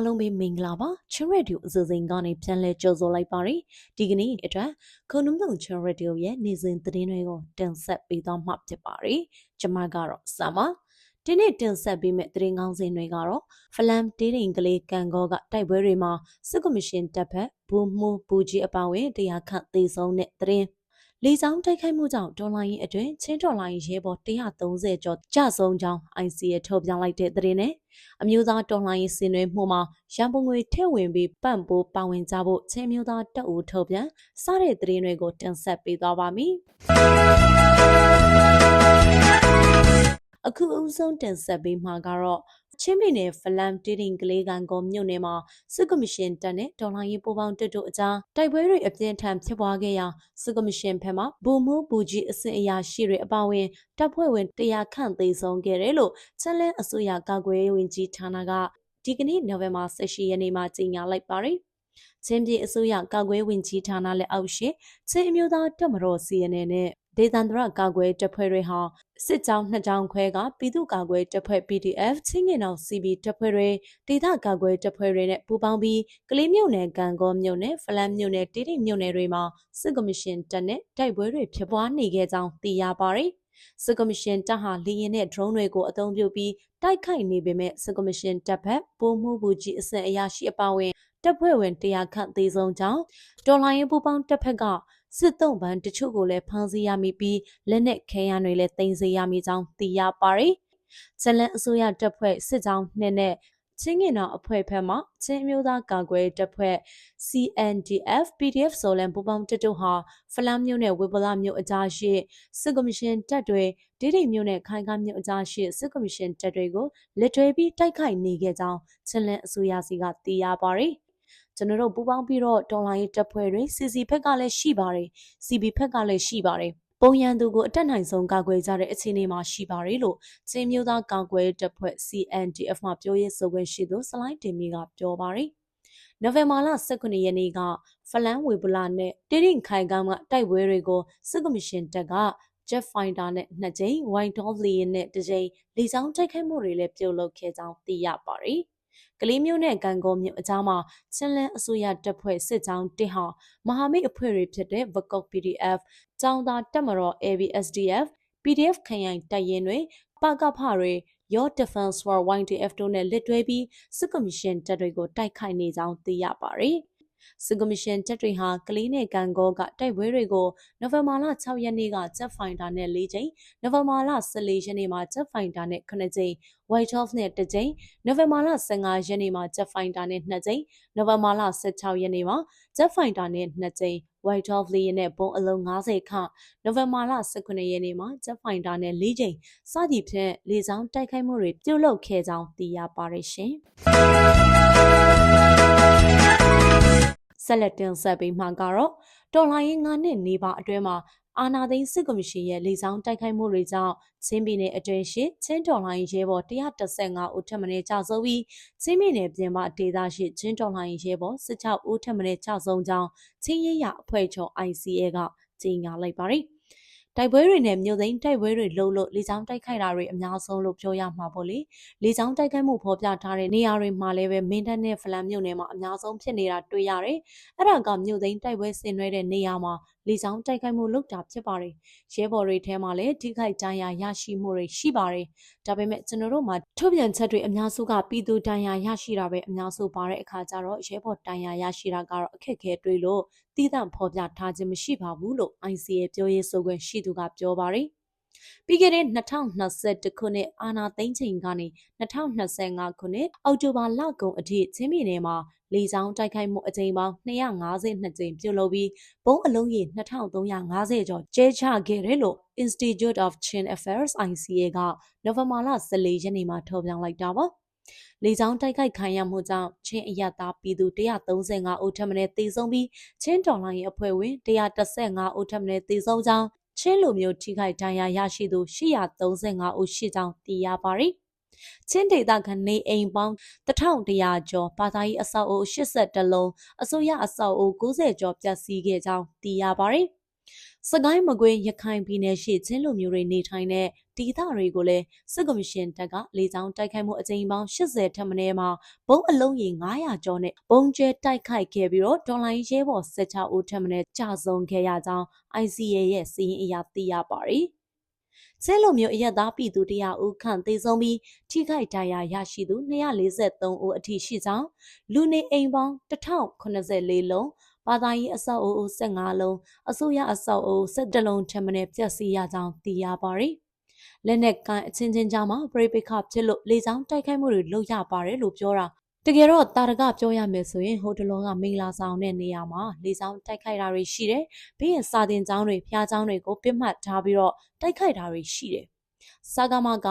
အားလုံးပဲမင်္ဂလာပါချင်းရဒီယိုအစီအစဉ်ကနေပြန်လည်ကြိုဆိုလိုက်ပါရယ်ဒီကနေ့အတွက်ခုံနုံတုံချင်းရဒီယိုရဲ့နေ့စဉ်သတင်းတွေကိုတင်ဆက်ပေးသွားမှာဖြစ်ပါရယ်ကျွန်မကတော့ဆာမဒီနေ့တင်ဆက်ပေးမယ့်သတင်းကောင်းစင်တွေကတော့ဖလမ်တေးရင်ကလေးကန်ကောကတိုက်ပွဲတွေမှာစစ်ကော်မရှင်တပ်ဖက်ဘူမှုဘူကြီးအပောင်ဝင်တရားခန့်သေဆုံးတဲ့သတင်း လေကြောင်းတိုက်ခိုက်မှုကြောင့်ဒေါ်လာရင်းအတွင်းချင်းဒေါ်လာရင်းရဲဘော်130ကျော်ကြဆုံးကြောင်း ICA ထုတ်ပြန်လိုက်တဲ့သတင်းနဲ့အမျိုးသားတော်လှန်ရေးစင်နွေးမှုမှာရန်ပုံငွေထည့်ဝင်ပြီးပံ့ပိုးပါဝင်ကြဖို့ချင်းမျိုးသားတပ်ဦးထုတ်ပြန်စတဲ့သတင်းတွေကိုတင်ဆက်ပေးသွားပါမယ်။အခုအဦးဆုံးတင်ဆက်ပေးမှာကတော့ ချင်းပြည်နယ်ဖလမ်တီရင်ကလေးကန်ကောမြို့နယ်မှာစစ်ကမရှင်တပ်နဲ့ဒေါ်လာရေးပူးပေါင်းတပ်တို့အကြားတိုက်ပွဲတွေအပြင်းထန်ဖြစ်ပွားခဲ့ရာစစ်ကမရှင်ဘက်မှဘူမိုးဘူကြီးအစစ်အရာရှိတွေအပါအဝင်တပ်ဖွဲ့ဝင်100ခန့်သေဆုံးခဲ့တယ်လို့ချက်လန်းအစိုးရကာကွယ်ရေးဝန်ကြီးဌာနကဒီကနေ့နိုဝင်ဘာ18ရက်နေ့မှာကြေညာလိုက်ပါတယ်ချင်းပြည်အစိုးရကာကွယ်ဝင်ကြီးဌာနလက်အောက်ရှိချင်းအမျိုးသားတပ်မတော် CNN နဲ့ ဒေသန္တရကာကွယ်တပ်ဖွဲ့တွေဟာစစ်ကြောင်းနှစ်ကြောင်းခွဲကပြည်သူ့ကာကွယ်တပ်ဖွဲ့ PDF ချင်းငင်အောင် CB တပ်ဖွဲ့တွေဒေသကာကွယ်တပ်ဖွဲ့တွေနဲ့ပူးပေါင်းပြီးကလေးမြို့နယ်ကံကောမြို့နယ်ဖလန်းမြို့နယ်တိတိမြို့နယ်တွေမှာစစ်ကော်မရှင်တပ်နဲ့တိုက်ပွဲတွေဖြစ်ပွားနေခဲ့ကြောင်းသိရပါတယ်။စစ်ကော်မရှင်တပ်ဟာလေရင်နဲ့ drone တွေကိုအသုံးပြုပြီးတိုက်ခိုက်နေပေမဲ့စစ်ကော်မရှင်တပ်ဖက်ပိုးမှုဘူးကြီးအဆင့်အရာရှိအပါအဝင်တပ်ဖွဲ့ဝင်100ခန့်သေးဆုံးကြောင်းဒေါ်လာရင်ပူပေါင်းတပ်ဖက်က စစ်တုံးပန်းတချို့ကိုလည်းဖမ်းဆီးရမိပြီးလက်နက်ခဲယမ်းတွေလည်းတင်စီရမိကြောင်းသိရပါတယ်။ဇလန်အစိုးရတပ်ဖွဲ့စစ်ကြောင်းနှစ်နဲ့ချင်းငင်တော်အဖွဲ့ဖက်မှချင်းမျိုးသားကာကွယ်တပ်ဖွဲ့ CNDF PDF ဆိုလန်ပူပေါင်းတပ်တို့ဟာဖလမ်းမြို့နယ်ဝေဗလာမြို့အကြားရှိစစ်ကော်မရှင်တပ်တွေဒိဋ္ဌိမြို့နယ်ခိုင်ကားမြို့အကြားရှိစစ်ကော်မရှင်တပ်တွေကိုလက်တွဲပြီးတိုက်ခိုက်နေခဲ့ကြောင်းချင်းလန်အစိုးရစီကသိရပါတယ်။ ကျွန်တော်တို့ပူးပေါင်းပြီးတော့ဒေါ်လာရေးတပ်ဖွဲ့တွေ CC ဘက်ကလည်းရှိပါတယ် CB ဘက်ကလည်းရှိပါတယ်ပုံရန်သူကိုအတက်နိုင်ဆုံးကာကွယ်ကြတဲ့အခြေအနေမှာရှိပါတယ်လို့ချင်းမျိုးသားကာကွယ်တပ်ဖွဲ့ CNDF မှပြောရေးဆိုခွင့်ရှိသူစလိုက်တင်မီကပြောပါတယ်နိုဝင်ဘာလ19ရက်နေ့ကဖလန်ဝေဘလာနဲ့တိရင်ခိုင်ကမ်းကတိုက်ပွဲတွေကိုစစ်ကမရှင်တပ်က Jet Fighter နဲ့နှစ်ကြိမ် White Dove လေယာဉ်နဲ့တစ်ကြိမ်လေကြောင်းတိုက်ခိုက်မှုတွေလည်းပြုလုပ်ခဲ့ကြောင်းသိရပါတယ်။ ကလေးမျိုးနဲ့ကန်ကုန်းမြို့အကြားမှာချင်းလန်းအစိုးရတပ်ဖွဲ့စစ်ကြောင်းတစ်ဟာမဟာမိတ်အဖွဲ့တွေဖြစ်တဲ့ Vakok PDF ကျောင်းသားတပ်မတော် ABSDF PDF ခရိုင်တပ်ရင်းတွေပကဖတွေ Your Defense for YDF တို့နဲ့လက်တွဲပြီးစစ်ကော်မရှင်တပ်တွေကိုတိုက်ခိုက်နေကြောင်းသိရပါတယ်။ စစ်ကော်မရှင်တပ်တွေဟာကလေးနဲ့ကန်ကောကတိုက်ပွဲတွေကိုနိုဝင်ဘာလ6ရက်နေ့ကဂျက်ဖိုင်တာနဲ့၄ကြိမ်နိုဝင်ဘာလ14ရက်နေ့မှာဂျက်ဖိုင်တာနဲ့9ကြိမ် White House နဲ့1ကြိမ်နိုဝင်ဘာလ15ရက်နေ့မှာဂျက်ဖိုင်တာနဲ့2ကြိမ်နိုဝင်ဘာလ16ရက်နေ့မှာဂျက်ဖိုင်တာနဲ့2ကြိမ် White House လေးရနဲ့ဘုံအလုံး90ခန့်နိုဝင်ဘာလ18ရက်နေ့မှာဂျက်ဖိုင်တာနဲ့၄ကြိမ်စသည်ဖြင့်လေကြောင်းတိုက်ခိုက်မှုတွေပြုလုပ်ခဲ့ကြောင်းသိရပါတယ်ရှင် ဆက်လက်တင်ဆက်ပေးမှာကတော့တော်လိုင်းငါးနှစ်နေပါအတွဲမှာအာနာသိန်းစစ်ကော်မရှင်ရဲ့လေဆောင်တိုက်ခိုက်မှုတွေကြောင့်ချင်းပြည်နယ်အတွင်းရှိချင်းတော်လိုင်းရဲဘော်135ဦးထပ်မံကြာဆုံးပြီးချင်းပြည်နယ်ပြင်ပဒေသရှိချင်းတော်လိုင်းရဲဘော်16ဦးထပ်မံကြာဆုံးကြောင်းချင်းရဲရအဖွဲ့ချုပ် ICA ကကြေညာလိုက်ပါတယ်။ တိုက်ပွဲတွေနဲ့မြို့သိမ်းတိုက်ပွဲတွေလုပ်လို့လေကြောင်းတိုက်ခိုက်တာတွေအများဆုံးလို့ပြောရမှာပေါ့လေလေကြောင်းတိုက်ခိုက်မှုဖော်ပြထားတဲ့နေရာတွေမှာလည်းပဲမင်းတပ်နဲ့ဖလန်မြို့နယ်မှာအများဆုံးဖြစ်နေတာတွေ့ရတယ်အဲ့ဒါကမြို့သိမ်းတိုက်ပွဲဆင်နွှဲတဲ့နေရာမှာလေကြောင်းတိုက်ခိုက်မှုလုပ်တာဖြစ်ပါတယ်ရဲဘော်တွေထဲမှာလည်းထိခိုက်ဒဏ်ရာရရှိမှုတွေရှိပါတယ်ဒါပေမဲ့ကျွန်တော်တို့မှာထုတ်ပြန်ချက်တွေအများစုကပြည်သူဒဏ်ရာရရှိတာပဲအများစုပါတဲ့အခါကျတော့ရဲဘော်ဒဏ်ရာရရှိတာကတော့အခက်အခဲတွေ့လို့တည်တံ့ဖော်ပြထားခြင်းမရှိပါဘူးလို့ ICA ပြောရေးဆိုခွင့်ရှိသူကပြောပါတယ် ပြီးခဲ့တဲ့2021ခုနှစ်အာနာသိန်းချိန်ကနေ2025ခုနှစ်အောက်တိုဘာလကုန်အထိချင်းပြည်နယ်မှာလေကြောင်းတိုက်ခိုက်မှုအကြိမ်ပေါင်း252ကြိမ်ပြုလုပ်ပြီးဘုံအလုံးရေ2350ကျော်ကျဲချခဲ့တယ်လို့ Institute of Chin Affairs ICA ကနိုဝင်ဘာလ14ရက်နေ့မှာထုတ်ပြန်လိုက်တာပါလေကြောင်းတိုက်ခိုက်ခံရမှုကြောင့်ချင်းအရသာပြည်သူ135ဦးထပ်မံတေဆုံးပြီးချင်းတော်လိုင်းရဲ့အဖွဲ့ဝင်115ဦးထပ်မံတေဆုံးကြောင်း ချင်းလူမျိုးထိခိုက်ဒဏ်ရာရရှိသူ835ဦးရှိကြောင်းသိရပါတယ်။ချင်းဒေသခံနေအိမ်ပေါင်း1100ကျော်ဘာသာရေးအဆောက်အဦ82လုံးအစိုးရအဆောက်အဦ90ကျော်ပျက်စီးခဲ့ကြောင်းသိရပါတယ်။စကိုင်းမကွေးရခိုင်ပြည်နယ်ရှိချင်းလူမျိုးတွေနေထိုင်တဲ့ ဒေသတွေကိုလည်းစစ်ကော်မရှင်တပ်ကလေကြောင်းတိုက်ခိုက်မှုအကြိမ်ပေါင်း80ထက်မနည်းမှာဘုံအလုံးကြီး900ကျော်နဲ့ဘုံကျဲတိုက်ခိုက်ခဲ့ပြီးတော့ဒေါ်လာရဲဘော်16ဦးထက်မနည်းကြာဆုံးခဲ့ရကြောင်း ICA ရဲ့စီးရင်အရာသိရပါတယ်။ဆဲလိုမျိုးအရက်သားပြည်သူတရားဦးခန့်သေဆုံးပြီးထိခိုက်ဒဏ်ရာရရှိသူ243ဦးအထိရှိကြောင်းလူနေအိမ်ပေါင်း1084လုံးဘာသာရေးအဆောက်အဦ15လုံးအစိုးရအဆောက်အဦ17လုံးထက်မနည်းပျက်စီးရကြောင်းသိရပါတယ်။ လက်နက်ကိုင်းအချင်းချင်းကြားမှာပြိပိခဖြစ်လို့လေကြောင်းတိုက်ခိုက်မှုတွေလုပ်ရပါတယ်လို့ပြောတာတကယ်တော့တာရကပြောရမယ်ဆိုရင်ဟိုတလောကမင်္ဂလာဆောင်တဲ့နေရာမှာလေဆောင်တိုက်ခိုက်တာတွေရှိတယ်။ပြီးရင်စာတင်ကျောင်းတွေဖျားကျောင်းတွေကိုပြစ်မှတ်ထားပြီးတော့တိုက်ခိုက်တာတွေရှိတယ်။စာကမက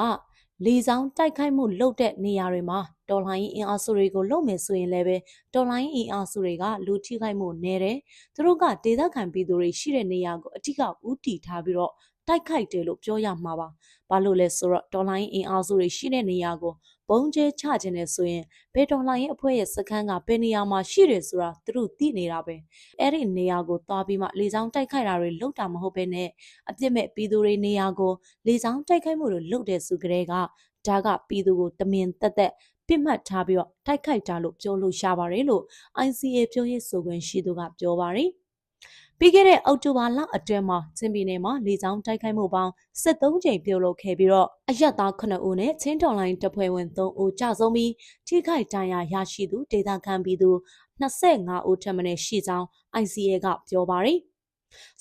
လေဆောင်တိုက်ခိုက်မှုလုပ်တဲ့နေရာတွေမှာတော်လိုင်းအင်အားစုတွေကိုလုပ်မယ်ဆိုရင်လည်းပဲတော်လိုင်းအင်အားစုတွေကလူထိခိုက်မှုနည်းတယ်။သူတို့ကဒေသခံပြည်သူတွေရှိတဲ့နေရာကိုအထက်ကဥတီထားပြီးတော့ တိုက်ခိုက်တယ်လို့ပြောရမှာပါ။ဘာလို့လဲဆိုတော့တော်လိုင်းအင်အားစုတွေရှိတဲ့နေရာကိုဘုံကျဲချခြင်းနဲ့ဆိုရင်ဘယ်တော်လိုင်းရဲ့အဖွဲ့ရဲ့စခန်းကဘယ်နေရာမှာရှိတယ်ဆိုတာသူတို့သိနေတာပဲ။အဲ့ဒီနေရာကိုသွားပြီးမှလေကြောင်းတိုက်ခိုက်တာတွေလုပ်တာမဟုတ်ဘဲနဲ့အပြစ်မဲ့ပြည်သူတွေနေရာကိုလေကြောင်းတိုက်ခိုက်မှုတွေလုပ်တဲ့စုကလေးကဒါကပြည်သူကိုတမင်တက်တက်ပြစ်မှတ်ထားပြီးတော့တိုက်ခိုက်တာလို့ပြောလို့ရပါတယ်လို့ ICA ပြောရေးဆိုခွင့်ရှိသူကပြောပါတယ် ပြီးခဲ့တဲ့အောက်တိုဘာလအတွင်းမှာချင်းပြည်နယ်မှာလေကြောင်းတိုက်ခိုက်မှုပေါင်း73ကြိမ်ပြုလုပ်ခဲ့ပြီးတော့အရက်သား9ဦးနဲ့ချင်းတော်လိုင်းတပ်ဖွဲ့ဝင်3ဦးကြာဆုံးပြီးထိခိုက်ဒဏ်ရာရရှိသူဒေသခံပြည်သူ25ဦးထပ်မံရှိကြောင်း ICA ကပြောပါတယ်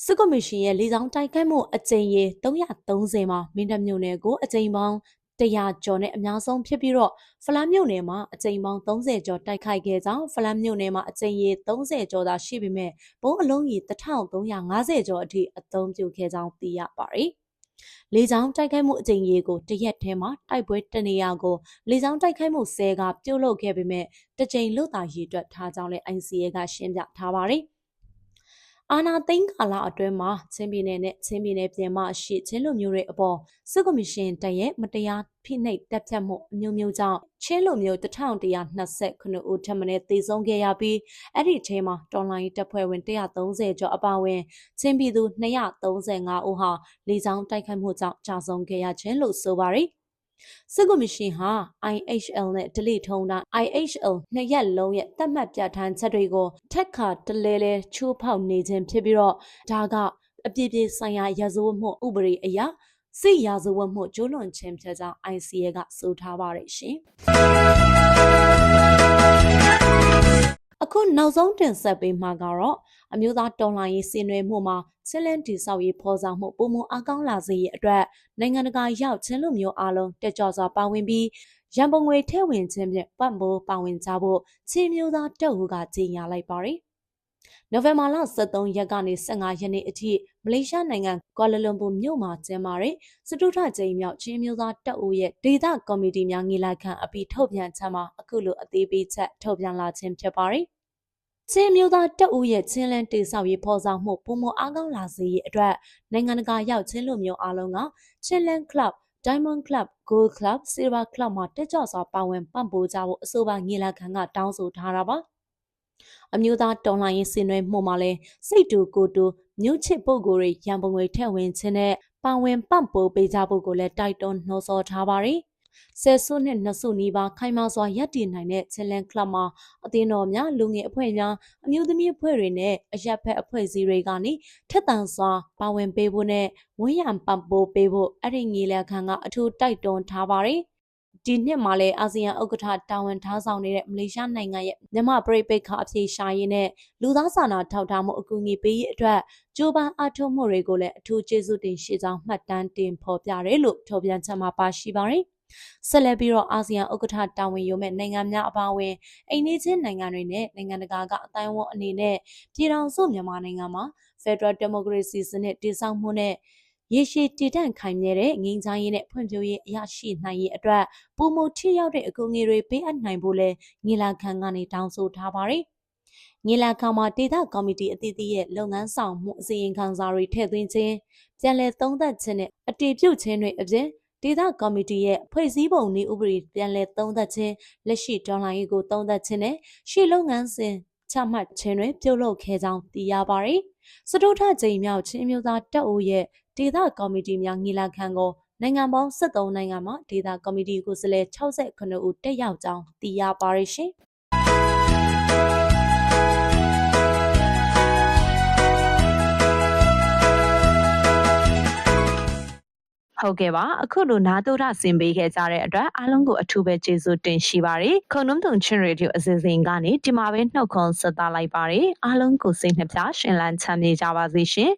စစ်ကော်မရှင်ရဲ့လေကြောင်းတိုက်ခိုက်မှုအကြိမ်ရေ330မှာမင်းတပ်မြို့နယ်ကိုအကြိမ်ပေါင်း 100ကျော်နဲ့အများဆုံးဖြစ်ပြီးတော့ဖလန်းမြို့နယ်မှာအကြိမ်ပေါင်း30ကျော်တိုက်ခိုက်ခဲ့ကြောင်းဖလန်းမြို့နယ်မှာအကြိမ်ရေ30ကျော်သာရှိပေမဲ့ဘုံအလုံးကြီး1350ကျော်အထိအသုံးပြုခဲ့ကြောင်းသိရပါတယ်။လေကြောင်းတိုက်ခိုက်မှုအကြိမ်ရေကိုတရက်ထဲမှာတိုက်ပွဲတနေရာကိုလေကြောင်းတိုက်ခိုက်မှု၁၀ကပြုတ်လုခဲ့ပေမဲ့တစ်ကြိမ်လွတ်တာရည်တွက်ထားကြောင်းလည်း ICA ကရှင်းပြထားပါတယ်။ အာနာသိန်းကာလအတွင်းမှာချင်းပြည်နယ်နဲ့ချင်းပြည်နယ်ပြင်မရှိချင်းလူမျိုးတွေအပေါ်စစ်ကော်မရှင်တရဲ့မတရားဖိနှိပ်တပ်ဖြတ်မှုအမျိုးမျိုးကြောင့်ချင်းလူမျိုး1129ဦးထပ်မံသေဆုံးခဲ့ရပြီးအဲ့ဒီထဲမှာတော်လိုင်းတပ်ဖွဲ့ဝင်130ကျော်အပါအဝင်ချင်းပြည်သူ235ဦးဟာလေကြောင်းတိုက်ခိုက်မှုကြောင့်ကြာဆုံးခဲ့ရခြင်းလို့ဆိုပါတယ် စစ်ကော်မရှင်ဟာ IHL နဲ့ delete ထုံးတာ IHL နှစ်ရက်လုံးရဲ့သတ်မှတ်ပြဋ္ဌာန်းချက်တွေကိုထက်ခါတလဲလဲချိုးဖောက်နေခြင်းဖြစ်ပြီးတော့ဒါကအပြည့်ပြည့်ဆိုင်ရာရဇဝတ်မှုဥပဒေအရစစ်ရာဇဝတ်မှုကျူးလွန်ခြင်းဖြစ်ကြောင်း ICA ကဆိုထားပါတယ်ရှင် အခုနောက်ဆုံးတင်ဆက်ပေးမှာကတော့အမျိုးသားတော်လှန်ရေးစင်နွယ်မှုမှာချင်းလန်းတီဆောက်ရေးဖော်ဆောင်မှုပုံမအကောင်းလာစေရေးအတွက်နိုင်ငံတကာရောက်ချင်းလူမျိုးအလုံးတက်ကြွစွာပါဝင်ပြီးရန်ပုံငွေထည့်ဝင်ခြင်းဖြင့်ပတ်မိုးပါဝင်ကြဖို့ချင်းမျိုးသားတပ်ဟူကကြေညာလိုက်ပါတယ်။နိုဝင်ဘာလ23ရက်ကနေ15ရက်နေ့အထိမ လေးရှားနိုင်ငံကွာလာလမ်ပူမြို့မှာကျင်းပတဲ့စတုထကြိမ်မြောက်ချင်းမျိုးသားတပ်ဦးရဲ့ဒေသကော်မတီများငေလာခံအပြီးထုတ်ပြန်ချက်မှာအခုလိုအသေးပေးချက်ထုတ်ပြန်လာခြင်းဖြစ်ပါတယ်။ချင်းမျိုးသားတက်ဦးရဲ့ချင်းလန်းတေဆောက်ရေးဖော်ဆောင်မှုပုံမအားကောင်းလာစေရေးအတွက်နိုင်ငံတကာရောက်ချင်းလူမျိုးအားလုံးကချင်းလန်း club Diamond Club, Gold Club, Silver Club မှာတက်ကြွစွာပါဝင်ပံ့ပိုးကြဖို့အဆိုပါငေလာခံကတောင်းဆိုထားတာပါ။ အမျိုးသားတော်လှန်ရေးစင်နွယ်မှုမှာလဲစိတ်တူကိုတူမြို့ချစ်ပုဂ္ဂိုလ်တွေရန်ပုံငွေထည့်ဝင်ခြင်းနဲ့ပါဝင်ပံ့ပိုးပေးကြဖို့ကိုလည်းတိုက်တွန်းနှိုးဆော်ထားပါတယ်ဆယ်စုနှစ်နှစ်စုနီးပါးခိုင်မာစွာရပ်တည်နိုင်တဲ့ချီလန်ကလပ်မှာအသင်းတော်များလူငယ်အဖွဲ့များအမျိုးသမီးအဖွဲ့တွေနဲ့အရက်ဖက်အဖွဲ့အစည်းတွေကနေထက်သန်စွာပါဝင်ပေးဖို့နဲ့ဝန်းရံပံ့ပိုးပေးဖို့အဲ့ဒီငေလခံကအထူးတိုက်တွန်းထားပါတယ် ဒီနှစ်မှာလည်းအာဆီယံဥက္ကဋ္ဌတာဝန်ထားဆောင်နေတဲ့မလေးရှားနိုင်ငံရဲ့မြန်မာပြည်ပိတ်ခါအပြေရှားရေးနဲ့လူသားစာနာထောက်ထားမှုအကူအညီပေးရေးအတွက်ကြိုးပမ်းအားထုတ်မှုတွေကိုလည်းအထူးကျေးဇူးတင်ရှိကြောင်းမှတ်တမ်းတင်ဖော်ပြတယ်လို့ထုတ်ပြန်ချက်မှာပါရှိပါတယ်။ဆက်လက်ပြီးတော့အာဆီယံဥက္ကဋ္ဌတာဝန်ယူမဲ့နိုင်ငံများအပါအဝင်အိမ်နီးချင်းနိုင်ငံတွေနဲ့နိုင်ငံတကာကအတိုင်းအဝန်အနေနဲ့ပြည်ထောင်စုမြန်မာနိုင်ငံမှာ Federal Democracy စနစ်တည်ဆောက်မှုနဲ့ ရေရှည်တည်တံ့ခိုင်မြဲတဲ့ငြိမ်းချမ်းရေးနဲ့ဖွံ့ဖြိုးရေးအရရှိနိုင်ရေးအတွက်ပုံမှုထိရောက်တဲ့အကူအညီတွေပေးအပ်နိုင်ဖို့လဲငေလာခံကနေတောင်းဆိုထားပါတယ်။ငေလာခံမှာဒေသကော်မတီအသီးသီးရဲ့လုပ်ငန်းဆောင်မှုအစီရင်ခံစာတွေထည့်သွင်းခြင်းပြန်လည်သုံးသပ်ခြင်းနဲ့အတည်ပြုခြင်းတွေအပြင်ဒေသကော်မတီရဲ့ဖွဲ့စည်းပုံနည်းဥပဒေပြန်လည်သုံးသပ်ခြင်းလက်ရှိဒေါ်လာရေးကိုသုံးသပ်ခြင်းနဲ့ရှေ့လုပ်ငန်းစဉ်ချမှတ်ခြင်းတွေပြုလုပ်ခဲ့ကြောင်းသိရပါတယ်။စတုထကြိမ်မြောက်ချင်းမျိုးသားတပ်ဦးရဲ့ ဒေသကော်မတီများငီလာခံကိုနိုင်ငံပေါင်း73နိုင်ငံမှာဒေသကော်မတီကိုယ်စားလှယ်68ဦးတက်ရောက်ကြောင်းသိရပါရရှင်။ဟုတ်ကဲ့ပါအခုလိုနာတိုရဆင်ပေးခဲ့ကြတဲ့အတွက်အားလုံးကိုအထူးပဲကျေးဇူးတင်ရှိပါတယ်ခုံနှုံတုံချင်းရေဒီယိုအစီအစဉ်ကနေဒီမှာပဲနှုတ်ခွန်းဆက်သလိုက်ပါတယ်အားလုံးကိုစိတ်နှပြရှင်လန်းချမ်းမြေကြပါစေရှင်